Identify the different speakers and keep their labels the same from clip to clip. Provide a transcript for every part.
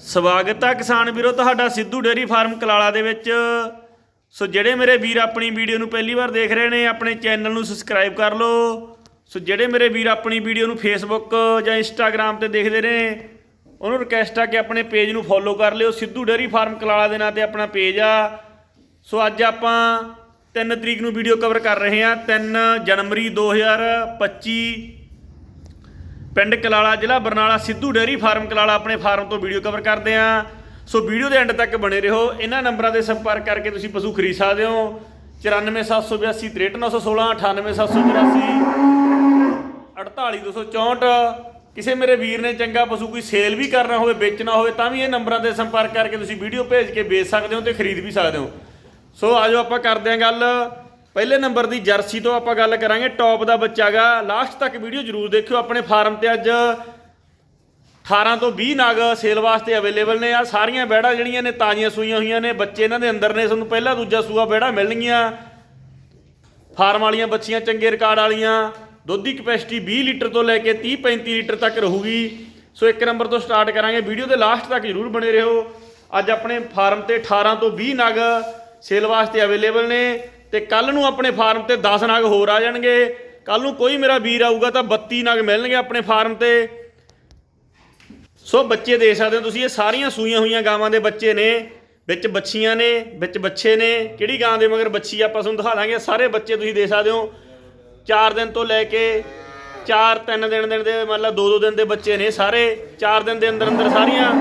Speaker 1: ਸਵਾਗਤ ਹੈ ਕਿਸਾਨ ਵੀਰੋ, ਤੁਹਾਡਾ ਸਿੱਧੂ ਡੇਅਰੀ ਫਾਰਮ ਕਲਾਲਾ ਦੇ ਵਿੱਚ। ਸੋ ਜਿਹੜੇ ਮੇਰੇ ਵੀਰ ਆਪਣੀ ਵੀਡੀਓ ਨੂੰ ਪਹਿਲੀ ਵਾਰ ਦੇਖ ਰਹੇ ਨੇ, ਆਪਣੇ ਚੈਨਲ ਨੂੰ ਸਬਸਕ੍ਰਾਈਬ ਕਰ ਲਓ। ਸੋ ਜਿਹੜੇ ਮੇਰੇ ਵੀਰ ਆਪਣੀ ਵੀਡੀਓ ਨੂੰ ਫੇਸਬੁੱਕ ਜਾਂ ਇੰਸਟਾਗ੍ਰam ਤੇ ਦੇਖਦੇ ਨੇ, ਉਹਨੂੰ ਰਿਕਵੈਸਟ ਆ ਕਿ ਆਪਣੇ ਪੇਜ ਨੂੰ ਫੋਲੋ ਕਰ ਲਿਓ। ਸਿੱਧੂ ਡੇਅਰੀ ਫਾਰਮ ਕਲਾਲਾ ਦੇ ਨਾਂ ਤੇ ਆਪਣਾ ਪੇਜ ਆ। ਸੋ ਅੱਜ ਆਪਾਂ 3 ਤਰੀਕ ਨੂੰ ਵੀਡੀਓ ਕਵਰ ਕਰ ਰਹੇ ਹਾਂ 3 ਜਨਵਰੀ 2025 ਪਿੰਡ ਕਲਾਲਾ ਜ਼ਿਲ੍ਹਾ ਬਰਨਾਲਾ ਸਿੱਧੂ ਡੇਅਰੀ ਫਾਰਮ ਕਲਾਲਾ ਆਪਣੇ ਫਾਰਮ ਤੋਂ ਵੀਡੀਓ ਕਵਰ ਕਰਦੇ ਆ ਸੋ ਵੀਡੀਓ ਦੇ ਐਂਡ ਤੱਕ ਬਣੇ ਰਹੋ। ਇਹਨਾਂ ਨੰਬਰਾਂ ਤੇ ਸੰਪਰਕ ਕਰਕੇ ਤੁਸੀਂ ਪਸ਼ੂ ਖਰੀਦ ਸਕਦੇ ਹੋ। 94782 63916 98784 48264 ਕਿਸੇ ਮੇਰੇ ਵੀਰ ਨੇ ਚੰਗਾ ਪਸ਼ੂ ਕੋਈ ਸੇਲ ਵੀ ਕਰਨਾ ਹੋਵੇ, ਵੇਚਣਾ ਹੋਵੇ, ਤਾਂ ਵੀ ਇਹ ਨੰਬਰਾਂ ਤੇ ਸੰਪਰਕ ਕਰਕੇ ਤੁਸੀਂ ਵੀਡੀਓ ਭੇਜ ਕੇ ਵੇਚ ਸਕਦੇ ਹੋ ਤੇ ਖਰੀਦ ਵੀ ਸਕਦੇ ਹੋ। ਸੋ ਆਜੋ ਆਪਾਂ ਕਰਦੇ ਹਾਂ ਗੱਲ। ਪਹਿਲੇ ਨੰਬਰ ਦੀ ਜਰਸੀ ਤੋਂ ਆਪਾਂ ਗੱਲ ਕਰਾਂਗੇ, ਟੌਪ ਦਾ ਬੱਚਾਗਾ ਲਾਸਟ ਤੱਕ ਵੀਡੀਓ ਜਰੂਰ ਦੇਖਿਓ, ਆਪਣੇ ਫਾਰਮ ਤੇ ਅੱਜ 18 ਤੋਂ 20 ਨਾਗ ਸੇਲ ਵਾਸਤੇ ਅਵੇਲੇਬਲ ਨੇ ਆ। ਸਾਰੀਆਂ ਬੈੜਾ ਜਿਹੜੀਆਂ ਨੇ, ਤਾਜ਼ੀਆਂ ਸੂਈਆਂ ਹੋਈਆਂ ਨੇ। ਬੱਚੇ ਇਹਨਾਂ ਦੇ ਅੰਦਰ ਨੇ, ਤੁਹਾਨੂੰ ਪਹਿਲਾ ਦੂਜਾ ਸੂਆ ਬੈੜਾ ਮਿਲਣਗੀਆਂ। ਫਾਰਮ ਵਾਲੀਆਂ ਬੱਚੀਆਂ ਚੰਗੇ ਰਿਕਾਰਡ ਵਾਲੀਆਂ। ਦੁੱਧ ਦੀ ਕਪੈਸਿਟੀ 20 ਲੀਟਰ ਤੋਂ ਲੈ ਕੇ 30 35 ਲੀਟਰ ਤੱਕ ਰਹੂਗੀ। ਸੋ ਇੱਕ ਨੰਬਰ ਤੋਂ ਸਟਾਰਟ ਕਰਾਂਗੇ। ਵੀਡੀਓ ਦੇ ਲਾਸਟ ਤੱਕ ਜਰੂਰ ਬਣੇ ਰਹੋ। ਅੱਜ ਆਪਣੇ ਫਾਰਮ ਤੇ 18 ਤੋਂ 20 ਨਗ ਸੇਲ ਵਾਸਤੇ ਅਵੇਲੇਬਲ ਨੇ। ਤੇ ਕੱਲ ਨੂੰ ਆਪਣੇ ਫਾਰਮ ਤੇ 10 ਨਗ ਹੋਰ ਆ ਜਾਣਗੇ। ਕੱਲ ਨੂੰ ਕੋਈ ਮੇਰਾ ਵੀਰ ਆਊਗਾ ਤਾਂ 32 ਨਗ ਮਿਲਣਗੇ ਆਪਣੇ ਫਾਰਮ ਤੇ। ਸੋ ਬੱਚੇ ਦੇਖ ਸਕਦੇ ਹੋ ਤੁਸੀਂ, ਇਹ ਸਾਰੀਆਂ ਸੂਈਆਂ ਹੋਈਆਂ ਗਾਵਾਂ ਦੇ ਬੱਚੇ ਨੇ, ਵਿੱਚ ਬੱਚੀਆਂ ਨੇ, ਵਿੱਚ ਬੱਚੇ ਨੇ। ਕਿਹੜੀ ਗਾਂ ਦੇ ਮਗਰ ਬੱਚੀ ਆਪਾਂ ਤੁਹਾਨੂੰ ਦਿਖਾ ਦਾਂਗੇ। ਸਾਰੇ ਬੱਚੇ ਤੁਸੀਂ ਦੇਖ ਸਕਦੇ ਹੋ। 4 ਦਿਨ ਤੋਂ ਲੈ ਕੇ 4 3 ਦਿਨ ਦਿਨ ਦੇ ਮਤਲਬ 2 2 ਦਿਨ ਦੇ ਬੱਚੇ ਨੇ ਸਾਰੇ। 4 ਦਿਨ ਦੇ ਅੰਦਰ ਅੰਦਰ ਸਾਰੀਆਂ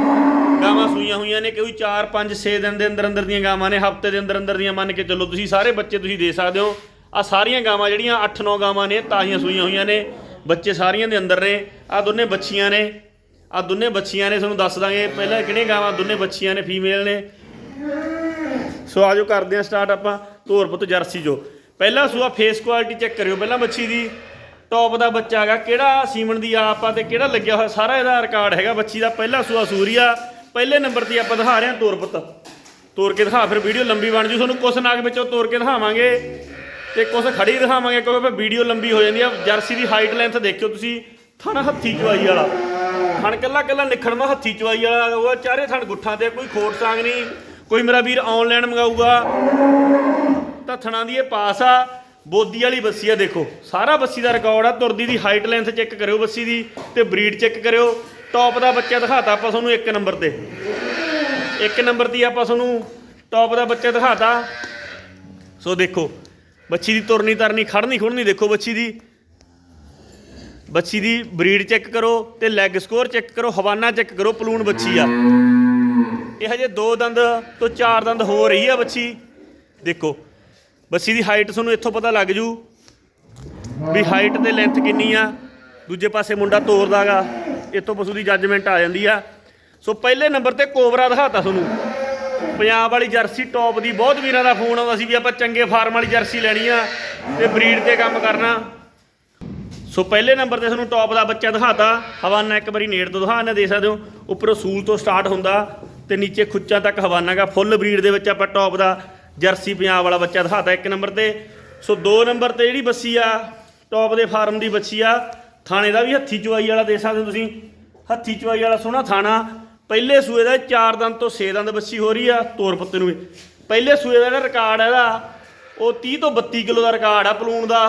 Speaker 1: ਗਾਵਾਂ ਸੂਈਆਂ ਹੋਈਆਂ ਨੇ ਕੋਈ 4 5 6 ਦਿਨ ਦੇ ਅੰਦਰ ਅੰਦਰ ਦੀਆਂ ਗਾਵਾਂ ਨੇ, ਹਫ਼ਤੇ ਦੇ ਅੰਦਰ ਅੰਦਰ ਦੀਆਂ ਮੰਨ ਕੇ ਚੱਲੋ। ਤੁਸੀਂ ਸਾਰੇ ਬੱਚੇ ਤੁਸੀਂ ਦੇ ਸਕਦੇ ਹੋ। ਆ ਸਾਰੀਆਂ ਗਾਵਾਂ ਜਿਹੜੀਆਂ 8 9 ਗਾਵਾਂ ਨੇ, ਤਾਜ਼ੀਆਂ ਸੂਈਆਂ ਹੋਈਆਂ ਨੇ। ਬੱਚੇ ਸਾਰੀਆਂ ਦੇ ਅੰਦਰ ਨੇ। ਆ ਦੋਨੇ ਬੱਚੀਆਂ ਨੇ। ਆ ਦੋਨੇ ਬੱਚੀਆਂ ਨੇ, ਤੁਹਾਨੂੰ ਦੱਸ ਦਾਂਗੇ ਪਹਿਲਾਂ ਕਿਹੜੀਆਂ ਗਾਵਾਂ ਦੋਨੇ ਬੱਚੀਆਂ ਨੇ ਫੀਮੇਲ ਨੇ। ਸੋ ਆਜੋ ਕਰਦੇ ਆ ਸਟਾਰਟ ਆਪਾਂ। ਧੋਰ ਪੁੱਤ ਜਰਸੀ ਜੋ। ਪਹਿਲਾ ਸੂਆ ਫੇਸ ਕੁਆਲਿਟੀ ਚੈੱਕ ਕਰਿਓ ਪਹਿਲਾਂ ਬੱਚੀ ਦੀ। ਟੌਪ ਦਾ ਬੱਚਾ ਹੈਗਾ। ਕਿਹੜਾ ਸੀਮਨ ਦੀ ਆਪ ਆ ਤੇ ਕਿਹੜਾ ਲੱਗਿਆ ਹੋਇਆ? ਸਾਰਾ ਇਹਦਾ ਰਿਕਾਰਡ ਹੈਗਾ ਬੱਚੀ ਦਾ। ਪਹਿਲਾ ਸੂਆ ਸੂਰੀਆ। ਪਹਿਲੇ ਨੰਬਰ ਤੇ ਆਪਾਂ ਦਿਖਾ ਰਹੇ ਹਾਂ ਤੋਰ ਪੁੱਤ। ਤੋਰ ਕੇ ਦਿਖਾ ਫਿਰ ਵੀਡੀਓ ਲੰਬੀ ਬਣ ਜੂ, ਤੁਹਾਨੂੰ ਕੁਛ ਨਾਗ ਵਿੱਚੋਂ ਤੋਰ ਕੇ ਦਿਖਾਵਾਂਗੇ ਤੇ ਕੁਛ ਖੜੀ ਦਿਖਾਵਾਂਗੇ ਕਿਉਂਕਿ ਫਿਰ ਵੀਡੀਓ ਲੰਬੀ ਹੋ ਜਾਂਦੀ ਆ। ਜਰਸੀ ਦੀ ਹਾਈਟ ਲੈਂਥ ਦੇਖਿਓ ਤੁਸੀਂ, ਥਣ ਹੱਥੀ ਚਵਾਈ ਵਾਲਾ। ਥਣ ਕੱਲਾ ਕੱਲਾ ਨਿਖੜਵਾ ਹੱਥੀ ਚਵਾਈ ਵਾਲਾ ਉਹ ਚਾਰੇ ਥਣ ਗੁੱਠਾਂ ਤੇ ਕੋਈ ਖੋਟ ਸਾਂਗ ਨਹੀਂ, ਕੋਈ ਮੇਰਾ ਵੀਰ ਆਨਲਾਈਨ ਮੰਗਾਊਗਾ। ਤਾਂ ਥਣਾ ਦੀ ਇਹ ਪਾਸ ਆ, ਬੋਦੀ ਵਾਲੀ ਬੱਸੀ ਆ ਦੇਖੋ। ਸਾਰਾ ਬੱਸੀ ਦਾ ਰਿਕਾਰਡ ਆ, ਤੁਰਦੀ ਦੀ ਹਾਈਟ ਲੈਂਥ ਚੈੱਕ ਕਰਿਓ ਬੱਸੀ ਦੀ ਤੇ ਬਰੀਡ ਚੈੱਕ ਕਰਿਓ। ਟੌਪ ਦਾ ਬੱਚਾ ਦਿਖਾਤਾ ਆਪਾਂ ਤੁਹਾਨੂੰ ਇੱਕ ਨੰਬਰ ਤੇ। ਇੱਕ ਨੰਬਰ ਤੇ ਆਪਾਂ ਤੁਹਾਨੂੰ ਟੌਪ ਦਾ ਬੱਚਾ ਦਿਖਾਤਾ। ਸੋ ਦੇਖੋ, ਬੱਚੀ ਦੀ ਤੁਰਨੀ ਤਰਨੀ, ਖੜਨੀ ਖੁੜਨੀ ਦੇਖੋ ਬੱਚੀ ਦੀ। ਬੱਚੀ ਦੀ ਬਰੀਡ ਚੈੱਕ ਕਰੋ ਤੇ ਲੈਗ ਸਕੋਰ ਚੈੱਕ ਕਰੋ, ਹਵਾਨਾ ਚੈੱਕ ਕਰੋ ਪਲੂਣ ਬੱਚੀ ਆ। ਇਹ ਹਜੇ ਦੋ ਦੰਦ ਤੋਂ ਚਾਰ ਦੰਦ ਹੋ ਰਹੀ ਆ ਬੱਚੀ। ਦੇਖੋ, ਬੱਚੀ ਦੀ ਹਾਈਟ ਤੁਹਾਨੂੰ ਇੱਥੋਂ ਪਤਾ ਲੱਗ ਜੂ ਵੀ ਹਾਈਟ ਤੇ ਲੈਂਥ ਕਿੰਨੀ ਆ। ਦੂਜੇ ਪਾਸੇ ਮੁੰਡਾ ਤੋਰਦਾਗਾ। ਇੱਥੋਂ ਪਸ਼ੂ ਦੀ ਜੱਜਮੈਂਟ ਆ ਜਾਂਦੀ ਆ। ਸੋ ਪਹਿਲੇ ਨੰਬਰ ਤੇ ਕੋਬਰਾ ਦਿਖਾਤਾ ਤੁਹਾਨੂੰ। ਪੰਜਾਬ ਵਾਲੀ ਜਰਸੀ ਟੌਪ ਦੀ, ਬਹੁਤ ਵੀਰਾਂ ਦਾ ਫੋਨ ਆਉਂਦਾ ਸੀ ਵੀ ਆਪਾਂ ਚੰਗੇ ਫਾਰਮ ਵਾਲੀ ਜਰਸੀ ਲੈਣੀ ਆ ਤੇ ਬਰੀਡ ਤੇ ਕੰਮ ਕਰਨਾ। ਸੋ ਪਹਿਲੇ ਨੰਬਰ ਤੇ ਤੁਹਾਨੂੰ ਟੌਪ ਦਾ ਬੱਚਾ ਦਿਖਾਤਾ। ਹਵਾਨਾ ਇੱਕ ਵਾਰੀ ਨੇੜ ਤੋਂ ਦਿਖਾਣਾ ਦੇ ਸਕਦੇ ਹੋ, ਉੱਪਰੋਂ ਸੂਲ ਤੋਂ ਸਟਾਰਟ ਹੁੰਦਾ ਤੇ ਨੀਚੇ ਖੁੱਚਾ ਤੱਕ ਹਵਾਨਾ ਗਾ। ਫੁੱਲ ਬਰੀਡ ਦੇ ਵਿੱਚ ਆਪਾਂ ਟੌਪ ਦਾ ਜਰਸੀ ਪੰਜਾਬ ਵਾਲਾ ਬੱਚਾ ਦਿਖਾਤਾ ਇੱਕ ਨੰਬਰ ਤੇ। ਸੋ ਦੋ ਨੰਬਰ ਤੇ ਜਿਹੜੀ ਬੱਸੀ ਆ ਟੌਪ ਦੇ ਫਾਰਮ ਦੀ ਬੱਚੀ ਆ ਥਾਣੇ ਦਾ ਵੀ ਹੱਥੀ ਚੁਆਈ ਵਾਲਾ ਦੇ ਸਕਦੇ ਹੋ ਤੁਸੀਂ। ਹੱਥੀ ਚੁਆਈ ਵਾਲਾ ਸੋਹਣਾ ਥਾਣਾ। ਪਹਿਲੇ ਸੂਏ ਦਾ 4 ਦੰਦ ਤੋਂ 6 ਦੰਦ ਬੱਸੀ ਹੋ ਰਹੀ ਆ ਤੋਰ ਪੱਤੇ ਨੂੰ ਵੀ। ਪਹਿਲੇ ਸੂਏ ਦਾ ਜਿਹੜਾ ਰਿਕਾਰਡ ਹੈ ਇਹਦਾ, ਉਹ 30 ਤੋਂ 32 ਕਿਲੋ ਦਾ ਰਿਕਾਰਡ ਆ ਪਲੂਣ ਦਾ।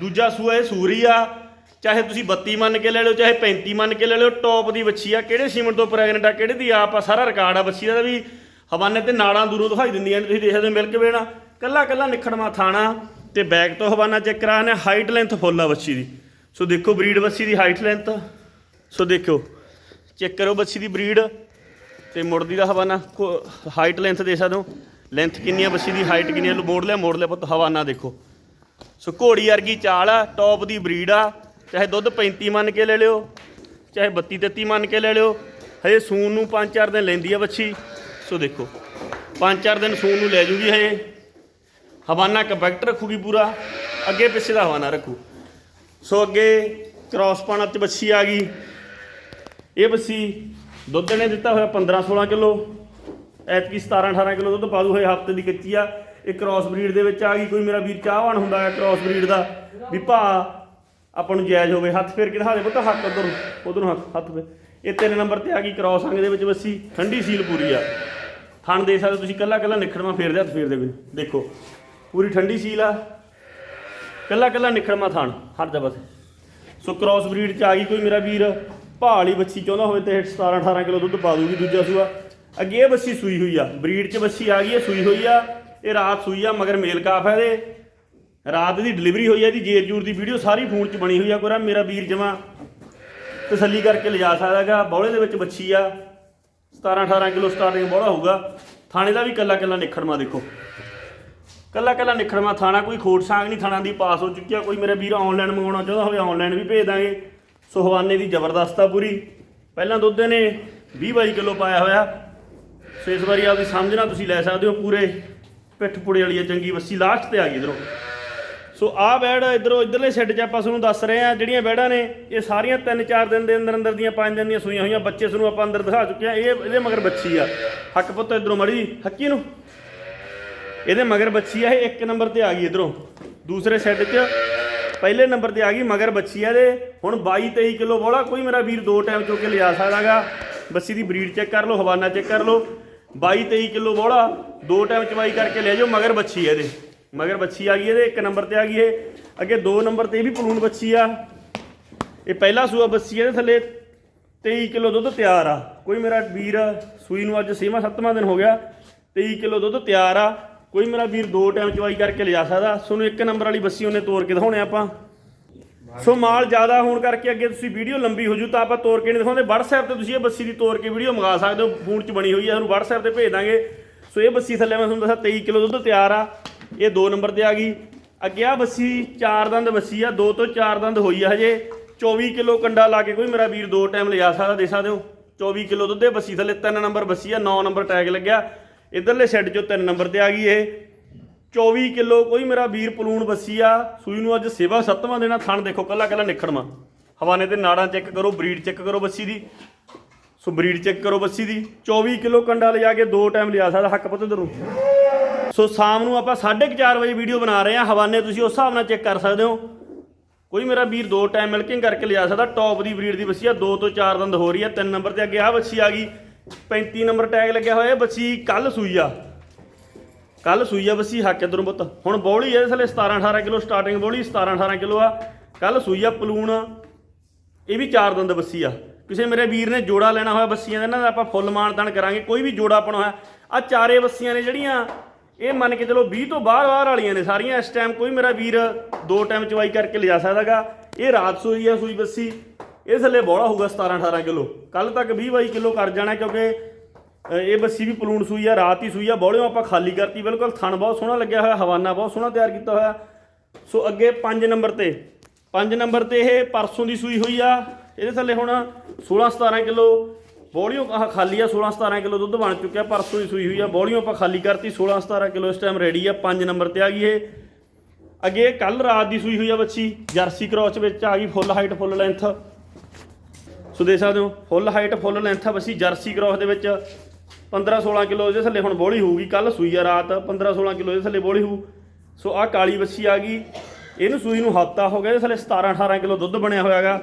Speaker 1: ਦੂਜਾ ਸੂਆ ਇਹ ਸੂਰੀ ਆ। ਚਾਹੇ ਤੁਸੀਂ 32 ਮੰਨ ਕੇ ਲੈ ਲਿਓ, ਚਾਹੇ 35 ਮੰਨ ਕੇ ਲੈ ਲਿਓ, ਟੌਪ ਦੀ ਬੱਚੀ ਆ। ਕਿਹੜੇ ਸੀਮੈਂਟ ਤੋਂ ਪ੍ਰੈਗਨੈਂਟ ਆ, ਕਿਹੜੇ ਦੀ ਆਪ ਆ, ਸਾਰਾ ਰਿਕਾਰਡ ਆ ਬੱਚੀ ਦਾ ਵੀ। ਹਵਾਨੇ ਤੇ ਨਾੜਾਂ ਦੂਰੋਂ ਦਿਖਾਈ ਦਿੰਦੀਆਂ ਨੇ, ਤੁਸੀਂ ਦੇਖ ਸਕਦੇ ਹੋ ਮਿਲਕ ਵੇਣਾ ਕੱਲਾ ਕੱਲਾ ਨਿਖੜਵਾ ਥਾਣਾ ਤੇ ਬੈਕ ਤੋਂ ਹਵਾਨਾ ਚੈੱਕ ਕਰਾਣੇ ਹਾਈਟ ਲੈਂਥ ਫੁੱਲ ਆ ਬੱਚੀ ਦੀ। ਸੋ ਦੇਖੋ ਬਰੀਡ ਬੱਸੀ ਦੀ ਹਾਈਟ ਲੈਂਥ ਸੋ ਦੇਖਿਓ ਚੈੱਕ ਕਰੋ ਬੱਚੀ ਦੀ ਬਰੀਡ ਤੇ ਮੁੜਦੀ ਦਾ ਹਵਾਨਾ। ਹਾਈਟ ਲੈਂਥ ਦੇ ਸਕਦੇ ਹੋ ਲੈਂਥ ਕਿੰਨੀ ਆ ਬੱਚੀ ਦੀ ਹਾਈਟ ਕਿੰਨੀ ਆ ਮੋੜ ਲਿਆ ਮੋੜ ਲਿਆ ਪੁੱਤ, ਹਵਾਨਾ ਦੇਖੋ। ਸੋ ਘੋੜੀ ਵਰਗੀ ਚਾਲ ਆ ਟੌਪ ਦੀ ਬਰੀਡ ਆ। ਚਾਹੇ ਦੁੱਧ 35 ਮੰਨ ਕੇ ਲੈ ਲਿਓ, ਚਾਹੇ 32 33 ਮੰਨ ਕੇ ਲੈ ਲਿਓ, ਹਜੇ ਸੂਨ ਨੂੰ 5-4 ਦਿਨ ਲੈਂਦੀ ਆ ਬੱਚੀ ਸੋ ਦੇਖੋ 5-4 ਦਿਨ ਸੂਨ ਨੂੰ ਲੈ ਜੂਗੀ ਹਜੇ। ਹਵਾਨਾ ਕੰਪੈਕਟ ਰੱਖੂਗੀ ਪੂਰਾ, ਅੱਗੇ ਪਿੱਛੇ ਦਾ ਹਵਾਨਾ ਰੱਖੂ। ਸੋ ਅੱਗੇ ਕ੍ਰਾਸ ਪਾਣਾ ਤੇ ਬੱਚੀ ਆ ਗਈ। ਇਹ ਬੱਸੀ ਦੁੱਧ ਨੇ ਦਿੱਤਾ ਹੋਇਆ 15 16 ਕਿਲੋ, ਐਤਕੀ 17 18 ਕਿਲੋ ਦੁੱਧ ਪਾ ਦੂ ਹੋਏ ਹਫ਼ਤੇ ਦੀ ਕੱਚੀ ਆ। ਇਹ ਕ੍ਰਾਸ ਬਰੀਡ ਦੇ ਵਿੱਚ ਆ ਗਈ। ਕੋਈ ਮੇਰਾ ਵੀਰ ਚਾਹਵਾਨ ਹੁੰਦਾ ਹੈ ਕ੍ਰਾਸ ਬਰੀਡ ਦਾ ਵੀ ਭਾ ਆਪਾਂ ਨੂੰ ਜਾਇਜ਼ ਹੋਵੇ। ਹੱਥ ਫੇਰ ਕੇ ਦਿਖਾ ਦੇ ਪੁੱਤ, ਹੱਥ ਉਧਰ ਉਧਰ ਹੱਥ ਹੱਥ ਫੇਰ। ਇਹ ਤਿੰਨ ਨੰਬਰ ਤੇ ਆ ਗਈ ਕ੍ਰੋਸ ਅੰਗ ਦੇ ਵਿੱਚ ਬੱਸੀ ਠੰਡੀ ਸੀਲ ਪੂਰੀ ਆ। ਥਣ ਦੇ ਸਕਦੇ ਹੋ ਤੁਸੀਂ ਕੱਲਾ ਕੱਲਾ ਨਿਖੜਵਾ ਫੇਰਦੇ, ਹੱਥ ਫੇਰਦੇ ਵੀ ਦੇਖੋ, ਪੂਰੀ ਠੰਡੀ ਸੀਲ ਆ। ਕੱਲਾ ਕੱਲਾ ਨਿਖੜਵਾ ਥਾਣ ਹਰ ਜਾ ਬਸ। ਸੋ ਕ੍ਰਾਸ ਬਰੀਡ ਚ ਆ ਗਈ ਕੋਈ ਮੇਰਾ ਵੀਰ, ਭਾਲੀ ਬੱਚੀ ਚਾਹੁੰਦਾ ਹੋਵੇ ਤੇ 17 18 ਕਿਲੋ ਦੁੱਧ ਪਾ ਦੂਗੀ ਦੂਜਾ ਸੂਆ। ਅੱਗੇ ਇਹ ਬੱਚੀ ਸੂਈ ਹੋਈ ਆ ਬਰੀਡ ਚ ਬੱਚੀ ਆ ਗਈ ਹੈ ਸੂਈ ਹੋਈ ਆ, ਇਹ ਰਾਤ ਸੂਈ ਆ, ਮਗਰ ਮੇਲ ਕਾਫ ਹੈ ਇਹਦੇ। ਰਾਤ ਦੀ ਡਿਲੀਵਰੀ ਹੋਈ ਆ ਇਹਦੀ, ਜੇਰ ਜੂਰ ਦੀ ਵੀਡੀਓ ਸਾਰੀ ਫੋਨ 'ਚ ਬਣੀ ਹੋਈ ਆ ਕੋਰਾ, ਮੇਰਾ ਵੀਰ ਜਮਾ ਤਸੱਲੀ ਕਰਕੇ ਲਿਜਾ ਸਕਦਾਗਾ ਬੌਲੇ ਦੇ ਵਿੱਚ ਬੱਚੀ ਆ। 17 18 ਕਿਲੋ ਸਟਾਰਟਿੰਗ ਬੌਲਾ ਹੋਊਗਾ। ਥਾਣੇ ਦਾ ਵੀ ਕੱਲਾ ਕੱਲਾ ਨਿਖੜਮਾ ਦੇਖੋ। ਕੱਲਾ ਕੱਲਾ ਨਿਖੜਮਾ ਥਾਣਾ, ਕੋਈ ਖੋਟ ਸਾਂਗ ਨਹੀਂ ਥਾਣਾ ਦੀ ਪਾਸ ਹੋ ਚੁੱਕੀ ਆ ਕੋਈ ਮੇਰੇ ਵੀਰ ਆਨਲਾਈਨ ਮੰਗਵਾਉਣਾ ਚਾਹੁੰਦਾ ਹੋਵੇ ਆਨਲਾਈਨ ਵੀ ਭੇਜ ਦਾਂਗੇ। ਸੋ ਹਵਾਨੇ ਦੀ ਜ਼ਬਰਦਸਤ ਆ ਪੂਰੀ। ਪਹਿਲਾਂ ਦੁੱਧ ਨੇ 20 22 ਕਿਲੋ ਪਾਇਆ ਹੋਇਆ। ਸੋ ਇਸ ਵਾਰੀ ਆਪਦੀ ਸਮਝਣਾ ਤੁਸੀਂ ਲੈ ਸਕਦੇ ਹੋ ਪੂਰੇ ਪਿੱਠ ਪੁੜੇ ਵਾਲੀ ਆ ਚੰਗੀ ਬੱਸੀ ਲਾਸਟ ਤੇ ਆ ਗਈ ਇਧਰੋਂ। ਸੋ ਆਹ ਬੈੜ ਇਧਰੋਂ ਇਧਰਲੇ ਸੈੱਟ 'ਚ ਆਪਾਂ ਤੁਹਾਨੂੰ ਦੱਸ ਰਹੇ ਆ ਜਿਹੜੀਆਂ ਬੈੜਾਂ ਨੇ, ਇਹ ਸਾਰੀਆਂ 3-4 ਦਿਨ ਦੇ ਅੰਦਰ ਅੰਦਰ ਦੀਆਂ 5 ਦਿਨ ਦੀਆਂ ਸੂਈਆਂ ਹੋਈਆਂ। ਬੱਚੇ ਤੁਹਾਨੂੰ ਆਪਾਂ ਅੰਦਰ ਦਿਖਾ ਚੁੱਕੇ ਆ ਇਹ ਇਹਦੇ ਮਗਰ ਬੱਚੀ ਆ। ਹੱਕ ਪੁੱਤ ਇਧਰੋਂ ਮੜੀ ਹੱਕੀ ਨੂੰ। ਇਹਦੇ ਮਗਰ ਬੱਚੀ ਆ, ਇਹ ਇੱਕ ਨੰਬਰ ਤੇ ਆ ਗਈ ਇਧਰੋਂ। ਦੂਸਰੇ ਸੈੱਟ 'ਚ, ਪਹਿਲੇ ਨੰਬਰ ਤੇ ਆ ਗਈ, ਮਗਰ ਬੱਚੀ ਆ ਇਹਦੇ। ਹੁਣ 22 23 ਕਿਲੋ ਬੋਲਾ ਕੋਈ ਮੇਰਾ ਵੀਰ ਦੋ ਟਾਈਮ ਚੁੱਕ ਕੇ ਲਿਜਾ ਸਕਦਾਗਾ। ਬੱਸੀ ਦੀ ਬਰੀਡ ਚੈੱਕ ਕਰ ਲਓ, ਹਵਾਨਾ ਚੈੱਕ ਕਰ ਲਓ। 22 23 ਕਿਲੋ ਬੋਲਾ ਦੋ ਟਾਈਮ ਚਵਾਈ ਕਰਕੇ ਲੈ ਜਾਓ, ਮਗਰ ਬੱਚੀ ਆ ਇਹਦੇ। ਮਗਰ ਬੱਚੀ ਆ ਗਈ ਇਹਦੇ, ਇੱਕ ਨੰਬਰ ਤੇ ਆ ਗਈ ਇਹ। ਅੱਗੇ ਦੋ ਨੰਬਰ ਤੇ ਇਹ ਵੀ ਪਲੂਨ ਬੱਚੀ ਆ। ਇਹ ਪਹਿਲਾ ਸੂਆ ਬੱਸੀ ਇਹਦੇ ਥੱਲੇ 23 ਕਿਲੋ ਦੁੱਧ ਤਿਆਰ ਆ। ਕੋਈ ਮੇਰਾ ਵੀਰ ਸੂਈ ਨੂੰ ਅੱਜ 6ਵਾਂ 7ਵਾਂ ਦਿਨ ਹੋ ਗਿਆ 23 ਕਿਲੋ ਦੁੱਧ ਤਿਆਰ ਆ। ਕੋਈ ਮੇਰਾ ਵੀਰ ਦੋ ਟਾਈਮ ਚਵਾਈ ਕਰਕੇ ਲਿਜਾ ਸਕਦਾ। ਤੁਹਾਨੂੰ ਇੱਕ ਨੰਬਰ ਵਾਲੀ ਬੱਸੀ ਉਹਨੇ ਤੋਰ ਕੇ ਦਿਖਾਉਣੇ ਆਪਾਂ। ਸੋ ਮਾਲ ਜ਼ਿਆਦਾ ਹੋਣ ਕਰਕੇ ਅੱਗੇ ਤੁਸੀਂ ਵੀਡੀਓ ਲੰਬੀ ਹੋ ਜੂ ਤਾਂ ਆਪਾਂ ਤੋਰ ਕੇ ਨਹੀਂ ਦਿਖਾਉਂਦੇ। WhatsApp ਤੇ ਤੁਸੀਂ ਇਹ ਬੱਸੀ ਦੀ ਤੋਰ ਕੇ ਵੀਡੀਓ ਮੰਗਾ ਸਕਦੇ ਹੋ। ਫੋਨ 'ਚ ਬਣੀ ਹੋਈ ਹੈ ਤੁਹਾਨੂੰ WhatsApp ਤੇ ਭੇਜ ਦਾਂਗੇ। ਸੋ ਇਹ ਬੱਸੀ ਥੱਲੇ ਮੈਂ ਤੁਹਾਨੂੰ ਦੱਸਾਂ 23 ਕਿਲੋ ਦੁੱਧ ਤਿਆਰ ਆ। ਇਹ ਦੋ ਨੰਬਰ ਤੇ ਆ ਗਈ। ਅੱਗੇ ਆ ਬੱਸੀ, ਚਾਰ ਦੰਦ ਬੱਸੀ ਆ। ਦੋ ਤੋਂ ਚਾਰ ਦੰਦ ਹੋਈ ਆ ਹਜੇ। 24 ਕਿਲੋ ਕੰਡਾ ਲਾ ਕੇ ਕੋਈ ਮੇਰਾ ਵੀਰ ਦੋ ਟਾਈਮ ਲਿਜਾ ਸਕਦਾ, ਦੇ ਸਕਦੇ ਹੋ। 24 ਕਿਲੋ ਦੁੱਧ ਦੇ ਬੱਸੀ ਥੱਲੇ ਤਿੰਨ ਨੰਬਰ ਬੱਸੀ ਆ 9 ਨੰਬਰ ਟੈਗ ਲੱਗਿਆ। ਇਧਰਲੇ ਸੈੱਟ 'ਚੋਂ ਤਿੰਨ ਨੰਬਰ ਤੇ ਆ ਗਈ ਇਹ। 24 ਕਿਲੋ ਕੋਈ ਮੇਰਾ ਵੀਰ ਪਲੂਣ ਬੱਸੀ ਆ। ਸੂਈ ਨੂੰ ਅੱਜ ਸੇਵਾ ਸੱਤਵਾਂ ਦੇਣਾ, ਥਣ ਦੇਖੋ, ਕੱਲਾ ਕੱਲਾ ਨਿਖੜਮਾ ਹਵਾਨੇ ਤੇ ਨਾੜਾਂ ਚੈੱਕ ਕਰੋ ਬਰੀਡ ਚੈੱਕ ਕਰੋ ਬੱਸੀ ਦੀ। ਸੋ ਬਰੀਡ ਚੈੱਕ ਕਰੋ ਬੱਸੀ ਦੀ। 24 ਕਿਲੋ ਕੰਡਾ ਲਿਜਾ ਕੇ ਦੋ ਟਾਈਮ ਲਿਆ ਸਕਦਾ ਹੱਕ ਪੱਤ ਨੂੰ ਸੋ ਸ਼ਾਮ ਨੂੰ ਆਪਾਂ 4:30 ਵਜੇ ਵੀਡੀਓ ਬਣਾ ਰਹੇ ਹਾਂ ਹਵਾਨੇ ਤੁਸੀਂ ਉਸ ਹਿਸਾਬ ਨਾਲ ਚੈੱਕ ਕਰ ਸਕਦੇ ਹੋ। ਕੋਈ ਮੇਰਾ ਵੀਰ ਦੋ ਟਾਈਮ ਮਿਲਕਿੰਗ ਕਰਕੇ ਲਿਆ ਸਕਦਾ। ਟੌਪ ਦੀ ਬਰੀਡ ਦੀ ਬੱਸੀ ਆ, ਦੋ ਤੋਂ ਚਾਰ ਦੰਦ ਹੋ ਰਹੀ ਆ। ਤਿੰਨ ਨੰਬਰ ਤੇ ਅੱਗੇ ਆ ਬੱਸੀ ਆ ਗਈ। 35 ਨੰਬਰ ਟੈਗ ਲੱਗਿਆ ਹੋਇਆ ਇਹ ਬੱਸੀ ਕੱਲ ਸੂਈ ਆ ਕੱਲ ਸੂਈ ਆ ਬੱਸੀ ਹੱਕ ਇਧਰੋਂ ਪੁੱਤ। ਹੁਣ ਬੌਲੀ ਇਹਦੇ ਥੱਲੇ 17 18 ਕਿਲੋ ਸਟਾਰਟਿੰਗ ਬੌਲੀ 17 18 ਕਿਲੋ ਆ। ਕੱਲ ਸੂਈ ਆ ਪਲੂਣ, ਇਹ ਵੀ ਚਾਰ ਦੰਦ ਬੱਸੀ ਆ। ਕਿਸੇ ਮੇਰੇ ਵੀਰ ਨੇ ਜੋੜਾ ਲੈਣਾ ਹੋਇਆ ਬੱਸੀਆਂ ਦਾ, ਇਹਨਾਂ ਦਾ ਆਪਾਂ ਫੁੱਲ ਮਾਨਦਾਨ ਕਰਾਂਗੇ, ਕੋਈ ਵੀ ਜੋੜਾ ਆਪਣਾ ਹੋਇਆ ਆ ਚਾਰੇ ਬੱਸੀਆਂ ਨੇ ਜਿਹੜੀਆਂ, ਇਹ ਮੰਨ ਕੇ ਚਲੋ 20 ਤੋਂ ਬਾਹਰ ਬਾਹਰ ਵਾਲੀਆਂ ਨੇ ਸਾਰੀਆਂ, ਇਸ ਟਾਈਮ ਕੋਈ ਮੇਰਾ ਵੀਰ ਦੋ ਟਾਈਮ ਚਵਾਈ ਕਰਕੇ ਲਿਜਾ ਸਕਦਾਗਾ ਇਹ ਰਾਤ ਸੂਈ ਆ, ਸੂਈ ਬੱਸੀ। ਇਹ ਥੱਲੇ ਬੋਲਾ ਹੋਊਗਾ 17 18 ਕਿਲੋ। ਕੱਲ ਤੱਕ 20 22 ਕਿਲੋ ਕਰ ਜਾਣਾ ਕਿਉਂਕਿ ਇਹ ਬੱਸੀ ਵੀ ਪਲੂਣ ਸੂਈ ਆ, ਰਾਤ ਹੀ ਸੂਈ ਆ ਬੌਲਿਓ ਆਪਾਂ ਖਾਲੀ ਕਰਤੀ। ਬਿਲਕੁਲ ਥਣ ਬਹੁਤ ਸੋਹਣਾ ਲੱਗਿਆ ਹੋਇਆ, ਹਵਾਨਾ ਬਹੁਤ ਸੋਹਣਾ ਤਿਆਰ ਕੀਤਾ ਹੋਇਆ। ਸੋ ਅੱਗੇ 5 ਨੰਬਰ ਤੇ 5 ਨੰਬਰ ਤੇ ਇਹ ਪਰਸੋਂ ਦੀ ਸੂਈ ਹੋਈ ਆ। ਇਹਦੇ ਥੱਲੇ ਹੁਣ 16 17 ਕਿਲੋ ਬੌਲੀਓ ਆਹ ਖਾਲੀ ਆ 16 17 ਕਿਲੋ ਦੁੱਧ ਬਣ ਚੁੱਕਿਆ, ਪਰਸੋਂ ਦੀ ਸੂਈ ਹੋਈ ਆ। ਬੌਲੀਓ ਆਪਾਂ ਖਾਲੀ ਕਰਤੀ 16 17 ਕਿਲੋ ਇਸ ਟਾਈਮ ਰੈਡੀ ਆ 5 ਨੰਬਰ ਤੇ ਆ ਗਈ ਇਹ। ਅੱਗੇ ਕੱਲ ਰਾਤ ਦੀ ਸੂਈ ਹੋਈ ਆ ਬੱਚੀ ਜਰਸੀ ਕ੍ਰੋਸ ਵਿੱਚ ਆ ਗਈ ਫੁੱਲ ਹਾਈਟ ਫੁੱਲ ਲੈਂਥ ਸੋ ਦੇਖ ਸਕਦੇ ਹੋ ਫੁੱਲ ਹਾਈਟ ਫੁੱਲ ਲੈਂਥ ਆ ਬੱਸੀ, ਜਰਸੀ ਕ੍ਰੋਸ ਦੇ ਵਿੱਚ। 15 16 ਕਿਲੋ ਇਹਦੇ ਥੱਲੇ ਹੁਣ ਬੋਲੀ ਹੋਊਗੀ, ਕੱਲ ਸੂਈ ਆ ਰਾਤ 15 16 ਕਿਲੋ ਇਹਦੇ ਥੱਲੇ ਬੋਲੀ ਹੋਊ। ਸੋ ਆਹ ਕਾਲੀ ਬੱਸੀ ਆ ਗਈ, ਇਹਨੂੰ ਸੂਈ ਨੂੰ ਹਫਤਾ ਹੋ ਗਿਆ, ਇਹਦੇ ਥੱਲੇ 17 18 ਕਿਲੋ ਦੁੱਧ ਬਣਿਆ ਹੋਇਆਗਾ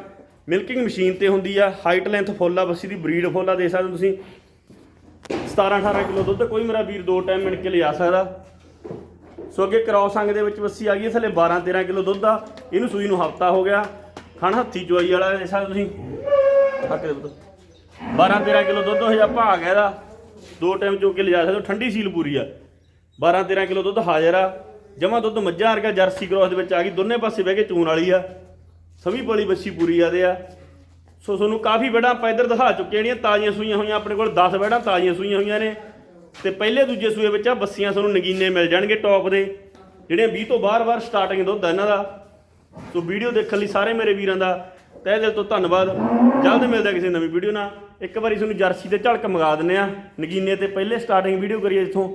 Speaker 1: ਮਿਲਕਿੰਗ ਮਸ਼ੀਨ ਤੇ ਹੁੰਦੀ ਆ ਹਾਈਟ ਲੈਂਥ ਫੁੱਲ ਆ ਬੱਸੀ ਦੀ ਬਰੀਡ ਫੁੱਲ ਆ, ਦੇਖ ਸਕਦੇ ਹੋ ਤੁਸੀਂ। 17 18 ਕਿਲੋ ਦੁੱਧ, ਕੋਈ ਮੇਰਾ ਵੀਰ ਦੋ ਟਾਈਮ ਮਿਣ ਕੇ ਲਿਆ ਸਕਦਾ। ਸੋ ਅੱਗੇ ਕ੍ਰੋਸ ਅੰਗ ਦੇ ਵਿੱਚ ਬੱਸੀ ਆ ਗਈ ਥੱਲੇ 12 13 ਕਿਲੋ ਦੁੱਧ ਆ, ਇਹਨੂੰ ਸੂਈ ਨੂੰ ਹਫਤਾ ਹੋ ਗਿਆ। ਖਣ ਹੱਥੀ ਚੁਆਈ ਵਾਲਾ, ਦੇਖ ਸਕਦੇ ਤੁਸੀਂ। ਹੱਕ ਦੇ ਪੁੱਤ। 12 13 ਕਿਲੋ ਦੁੱਧ ਹੋ ਜਾ ਭਾਗ ਹੈ ਇਹਦਾ। ਦੋ ਟਾਈਮ ਚੋ ਕੇ ਲਿਜਾ ਸਕਦੇ ਹੋ, ਠੰਡੀ ਸੀਲ ਪੂਰੀ ਆ। 12 13 ਕਿਲੋ ਦੁੱਧ ਹਾਜ਼ਰ ਆ। ਜਮਾ ਦੁੱਧ ਮੱਝਾਂ ਵਰਗਾ ਜਰਸੀ ਕ੍ਰੋਸ ਦੇ ਵਿੱਚ ਆ ਗਈ, ਦੋਨੇ ਪਾਸੇ ਬਹਿ ਕੇ ਚੂਣ ਵਾਲੀ ਆ। ਸਭੀ ਬੜੀ ਬੱਸੀ ਪੂਰੀ ਆ ਆ। ਸੋ ਤੁਹਾਨੂੰ ਕਾਫੀ ਬੈੜਾਂ ਆਪਾਂ ਇੱਧਰ ਦਿਖਾ ਚੁੱਕੇ ਜਿਹੜੀਆਂ ਤਾਜ਼ੀਆਂ ਸੂਈਆਂ ਹੋਈਆਂ, ਆਪਣੇ ਕੋਲ 10 ਬੈੜਾਂ ਤਾਜ਼ੀਆਂ ਸੂਈਆਂ ਹੋਈਆਂ ਨੇ। ਤੇ ਪਹਿਲੇ ਦੂਜੇ ਸੂਏ ਵਿੱਚ ਆ, ਬੱਸੀਆਂ ਤੁਹਾਨੂੰ ਨਗੀਨੇ ਮਿਲ ਜਾਣਗੇ ਟੌਪ ਦੇ। ਜਿਹੜੀਆਂ 20 ਤੋਂ ਬਾਹਰ-ਬਾਹਰ ਸਟਾਰਟਿੰਗ ਦੁੱਧ ਆ ਇਹਨਾਂ ਦਾ। ਸੋ ਵੀਡੀਓ ਦੇਖਣ ਲਈ ਸਾਰੇ ਮੇਰੇ ਵੀਰਾਂ ਦਾ ਤਹਿ ਦਿਲ ਤੋਂ ਧੰਨਵਾਦ। ਜਲਦ ਮਿਲਦਾ ਕਿਸੇ ਨਵੀਂ ਵੀਡੀਓ ਨਾਲ। ਇੱਕ ਵਾਰੀ ਤੁਹਾਨੂੰ ਜਰਸੀ ਤੇ ਝਲਕ ਮੰਗਾ ਦਿੰਨੇ ਆ ਨਗੀਨੇ ਤੇ ਪਹਿਲੇ ਸਟਾਰਟਿੰਗ ਵੀਡੀਓ ਕਰੀਏ ਜਿੱਥੋਂ